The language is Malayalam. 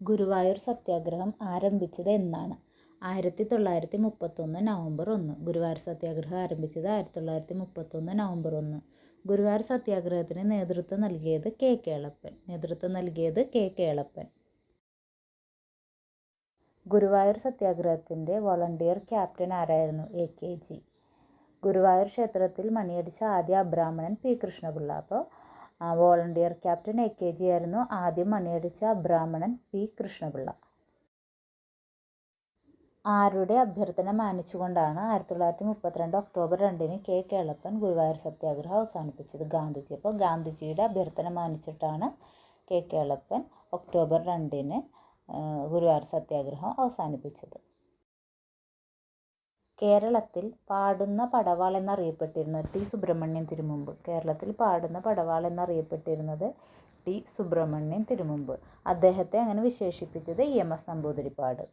ഗുരുവായൂർ സത്യാഗ്രഹം ആരംഭിച്ചത് എന്നാണ്. ആയിരത്തി തൊള്ളായിരത്തി മുപ്പത്തൊന്ന് നവംബർ ഒന്ന്. ഗുരുവായൂർ സത്യാഗ്രഹം ആരംഭിച്ചത് ആയിരത്തി തൊള്ളായിരത്തി മുപ്പത്തൊന്ന് നവംബർ ഒന്ന്. ഗുരുവായൂർ സത്യാഗ്രഹത്തിന് നേതൃത്വം നൽകിയത് കെ. കേളപ്പൻ. നേതൃത്വം നൽകിയത് കെ. കേളപ്പൻ. ഗുരുവായൂർ സത്യാഗ്രഹത്തിന്റെ വോളണ്ടിയർ ക്യാപ്റ്റൻ ആരായിരുന്നു? എ. കെ. ജി. ഗുരുവായൂർ ക്ഷേത്രത്തിൽ മണിയടിച്ച ആദ്യ അബ്രാഹ്മണൻ പി. കൃഷ്ണപിള്ള. അപ്പോൾ volunteer captain A K G ആയിരുന്നു ആദ്യം മണിയടിച്ച ബ്രാഹ്മണൻ പി കൃഷ്ണപിള്ള. ആരുടെ അഭ്യർത്ഥന മാനിച്ചുകൊണ്ടാണ് ആയിരത്തി തൊള്ളായിരത്തി മുപ്പത്തിരണ്ട് ഒക്ടോബർ രണ്ടിന് കെ കേളപ്പൻ ഗുരുവായൂർ സത്യാഗ്രഹം അവസാനിപ്പിച്ചത് ഗാന്ധിജി. അപ്പോൾ ഗാന്ധിജിയുടെ അഭ്യർത്ഥന മാനിച്ചിട്ടാണ് കെ കേളപ്പൻ ഒക്ടോബർ രണ്ടിന് ഗുരുവായൂർ സത്യാഗ്രഹം അവസാനിപ്പിച്ചത്. കേരളത്തിൽ പാടുന്ന പടവാൾ എന്നറിയപ്പെട്ടിരുന്നത് ടി സുബ്രഹ്മണ്യൻ തിരുമുമ്പ്. കേരളത്തിൽ പാടുന്ന പടവാൾ എന്നറിയപ്പെട്ടിരുന്നത് ടി സുബ്രഹ്മണ്യൻ തിരുമുമ്പ്. അദ്ദേഹത്തെ അങ്ങനെ വിശേഷിപ്പിച്ചത് ഇ എം എസ് നമ്പൂതിരിപ്പാട്.